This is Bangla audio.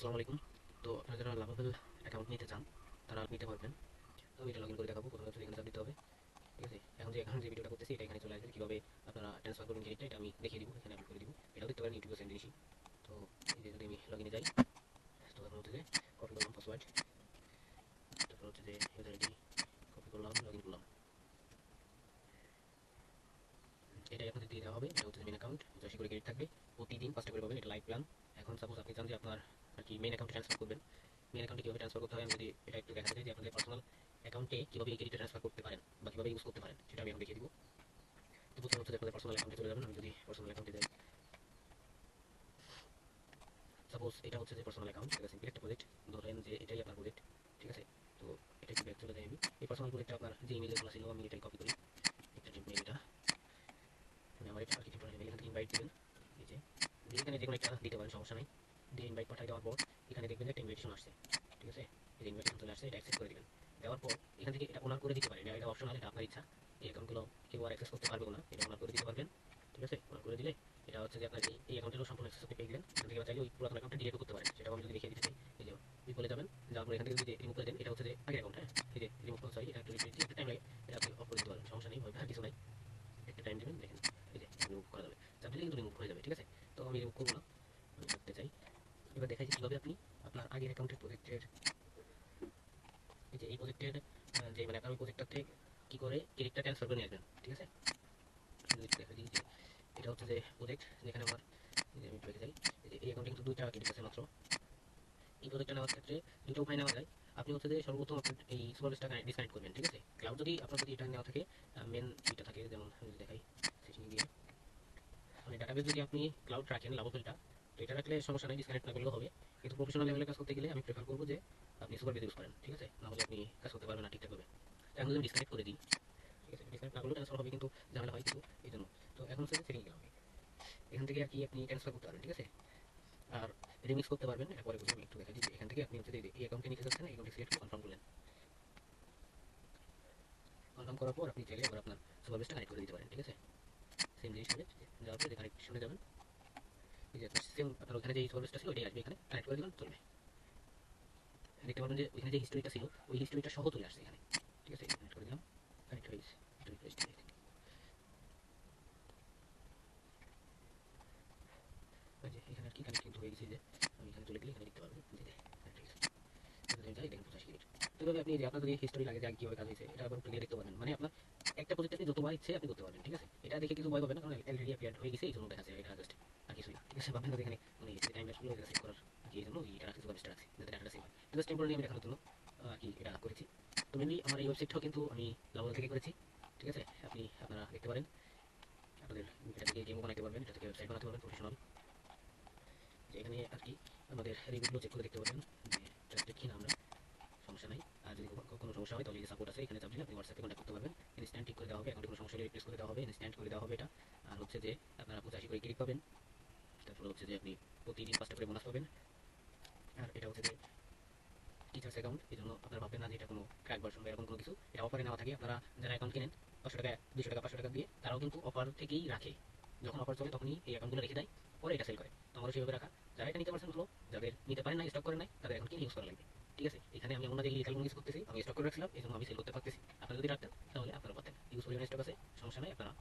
আসসালামু আলাইকুম। তো আপনারা যারা লাভাবেল অ্যাকাউন্ট নিতে চান, তারা নিতে পারবেন। তো এটা লগ ইন করে দেখাবো, প্রথমে হচ্ছে এখানে দিতে হবে, ঠিক আছে? এখন যে এখন যে ভিডিওটা করতেছি, এটা এখানে চলে আসবে। কীভাবে আপনারা ট্রান্সফার করবেন ক্রেডিটটা এটা আমি দেখিয়ে দিব, এখানে আপলোড করে দিব। এটাও দেখতে পারেন, ইউটিউবে সেম জিনিসই তো এই যে যদি আমি লগ ইনে যাই, তো এখন হচ্ছে যে কপি করলাম পাসওয়ার্ড তারপর হচ্ছে যে ইউজার আইডি কপি করলাম লগ ইন করলাম। এটাই আপনাদের দিয়ে দেওয়া হবে। এটা হচ্ছে মেন অ্যাকাউন্ট পঁচাশি করে ক্রেডিট থাকবে? প্রতিদিন পাঁচটা করে পাবেন এটা লাইভ প্ল্যান এখন সাপোজ আপনি আর কি অ্যাকাউন্টে ট্রান্সফার করবেন। মেন অ্যাকাউন্টে কীভাবে ট্রান্সফার করতে আমি যদি এটা একটু যে আপনাদের পার্সোনাল অ্যাকাউন্টে কীভাবে এই ট্রান্সফার করতে পারেন বা কীভাবে ইউজ করতে পারেন, সেটা আমি দেখিয়ে দিব। তো প্রথমে হচ্ছে আপনাদের পার্সোনাল অ্যাকাউন্টে চলে যাবেন, আমি যদি পার্সোনাল অ্যাকাউন্টে যাই। সাপোজ এটা হচ্ছে যে পার্সোনাল অ্যাকাউন্ট একটা প্রজেক্ট ধরেন যে এটাই আপনার প্রজেক্ট ঠিক আছে? তো এটা কি ব্যাক চলে যাই আমি। এই পার্সোনাল প্রজেক্টটা আপনার যে ইমেলে খোলা ছিল, আমি এটাই কপি করি। একটা মানে আমার এটা আর কি এখান থেকে ইনভাইট এই যে, এখানে যে কোনো একটা দিতে পারেন, সমস্যা নাই। দিয়ে ইনভাইট পাঠাই দেওয়ার পর এখানে দেখবেন একটা ইনভাইটেশন আসছে, ঠিক আছে? এই ইনভাইটেশন চলে আসছে, এটা অ্যাক্সেস করে দিবেন। দেওয়ার পর এখান থেকে এটা ওনার করে দিতে পারেন। এটা অপশনাল এটা আপনার ইচ্ছা। এই অ্যাকাউন্টগুলো কেউ আর অ্যাক্সেস করতে পারবে না। এটা ওনার করে দিতে পারবেন, ঠিক আছে? ওনার করে দিলে এটা হচ্ছে যে আপনার এই অ্যাকাউন্টেরও সম্পূর্ণ অ্যাক্সেস পেয়ে গেলেন। এখান থেকে চাইলে ওই পুরাতন অ্যাকাউন্টটা ডিলিট করতে পারেন। সেটাও আমি যদি দেখিয়ে দিতে চাই, এই যে বিপলে যাবেন। যাওয়ার পর এখান থেকে যদি রিমুভ করে দেন, এটা হচ্ছে যে আগের অ্যাকাউন্ট হ্যাঁ? এই যে রিমুভ সরি এটা একটা টাইম লাগে এটা আপনি অফ করে দিতে পারেন সমস্যা নেই ভয় পাওয়ার কিছু নাই একটা টাইম দেবেন দেখেন এই যে রিমুভ করা যাবে চাপ দিলে কিন্তু রিমুভ হয়ে যাবে ঠিক আছে তো আমি রিমুভ করব না আমি করতে চাই এবার দেখাই কীভাবে আপনি আপনার আগের অ্যাকাউন্টের প্রজেক্টের যে এই প্রজেক্টের যে মানে আপনার ওই প্রজেক্টটার কী করে ক্রেডিটটা ট্রান্সফার করে নিয়ে আসবেন, ঠিক আছে? এটা হচ্ছে যে প্রজেক্ট যেখানে আমার আমি রেখে যাই এই অ্যাকাউন্টে কিন্তু দুইটা ক্রেডিট আছে মাত্র। এই প্রজেক্টটা নেওয়ার ক্ষেত্রে দুটো উপায় নেওয়া যায়। আপনি হচ্ছে যে সর্বপ্রথম আপনার এই সুপারবেসটা ডিসকানেক্ট করবেন, ঠিক আছে? ক্লাউড যদি আপনার যদি এটা নেওয়া থাকে মেন এটা থাকে, যেমন আমি দেখাই সেটিং দিয়ে। মানে ডাটাবেস যদি আপনি ক্লাউড রাখেন লাভফুলটা এটা রাখলে সমস্যা নেই ডিসকানেক্ট না করলেও হবে। কিন্তু প্রফেশনাল লেভেলে কাজ করতে গেলে আমি প্রেফার করব যে আপনি সুপারবেস ইউজ করেন, ঠিক আছে? না হলে আপনি কাজ করতে পারবেন না ঠিকঠাক ঠিকঠাকভাবে এখন যদি ডিসকানেক্ট করে দিই, ঠিক আছে? ডিসকানেক্ট না ট্রান্সফার হবে, কিন্তু ঝামেলা হয় কিন্তু এই জন্য। তো এখন হচ্ছে সেটিং গেলাম এখান থেকে আর কি আপনি ট্রান্সফার করতে পারবেন, ঠিক আছে? আর রিমিক্স করতে পারবেন এটা পরে বুঝে আমি একটু দেখা দিচ্ছি এখান থেকে আপনি হচ্ছে এই অ্যাকাউন্টে নিতে যাচ্ছেন, এই অ্যাকাউন্টে সিলেক্ট কনফার্ম করলেন। কনফার্ম করার পর আপনি চাইলে আবার আপনার সুপারবেসটা কানেক্ট করে দিতে পারেন, ঠিক আছে? সেম জিনিস হবে যাওয়ার পরে কানেকশনে যাবেন এখানে। চলে গেলে এখানে দেখতে আপনি আপনার যদি হিস্টোরি লাগে যে কীভাবে কাজ হয়েছে, এটা ক্লিয়ার দেখতে পারবেন। মানে আপনার একটা প্রজেক্ট আপনি যতবার ইচ্ছে আপনি করতে পারবেন, ঠিক আছে? এটা দেখে কিছু ভয় পাবেন কারণ অলরেডি অ্যাপিয়ার হয়ে গেছে, এই জন্য দেখা যায় না না যে মানে কি কি আমার এই ওয়েবসাইটটাও কিন্তু আমি লাভল থেকে করেছি, ঠিক আছে? আপনি, আপনারা দেখতে পারেন। আপনাদের এটা থেকে গেমও বানাতে পারবেন, এটা থেকে ওয়েবসাইট বানাতে পারবেন প্রফেশনাল যে এখানে আর কি, আমাদের রিভিউগুলো চেক করে দেখতে পারবেন যে ট্রাস্টেড কিনা আমরা, সমস্যা নাই। আর যদি কোনো সমস্যা হয়, তাহলে এই সাপোর্ট আছে, এখানে আপনি হোয়াটসঅ্যাপে কন্ট্যাক্ট করতে পারবেন। ইনস্ট্যান্ট ঠিক করে দেওয়া হবে অ্যাকাউন্টে কোনো সমস্যা হলে রিপ্লেস করে দেওয়া হবে ইনস্ট্যান্ট করে দেওয়া হবে এটা। আর হচ্ছে যে, আপনারা পঁচাশি করে ক্লিক পাবেন। তারপরে হচ্ছে যে আপনি প্রতিদিন পাঁচটা করে বোনাস পাবেন। আর এটা হচ্ছে যে টিচার্স অ্যাকাউন্ট এই জন্য আপনারা ভাববেন না যে এটা কোনো ক্র্যাক ভার্সন বা এরকম কোনো কিছু। এটা অফারে নেওয়া থাকে। আপনারা যারা অ্যাকাউন্ট কেনেন, পাঁচশো টাকা দুশো টাকা, পাঁচশো টাকা দিয়ে, তারাও কিন্তু অফার থেকেই রাখে। যখন অফার চলে, তখনই এই অ্যাকাউন্টগুলো রেখে দেয়। পরে এটা সেল করে। তো আমরা সেভাবে রাখা। যারা এটা নিতে পারছেন, ভালো। যাদের নিতে পারেন না স্টক করেন নাই, তাদের এখন কিনে ইউজ করা লাগবে। ঠিক আছে? এখানে আমি অন্য জায়গায় লিখাল ইউজ করতেছি, আমি স্টক করে রাখছিলাম, এই জন্য আমি সেল করতে পারতেছি। আপনারা যদি রাখতেন, তাহলে আপনারা পাতেন ইউজ পরিমাণে স্টক আছে, সমস্যা নেই, আপনারা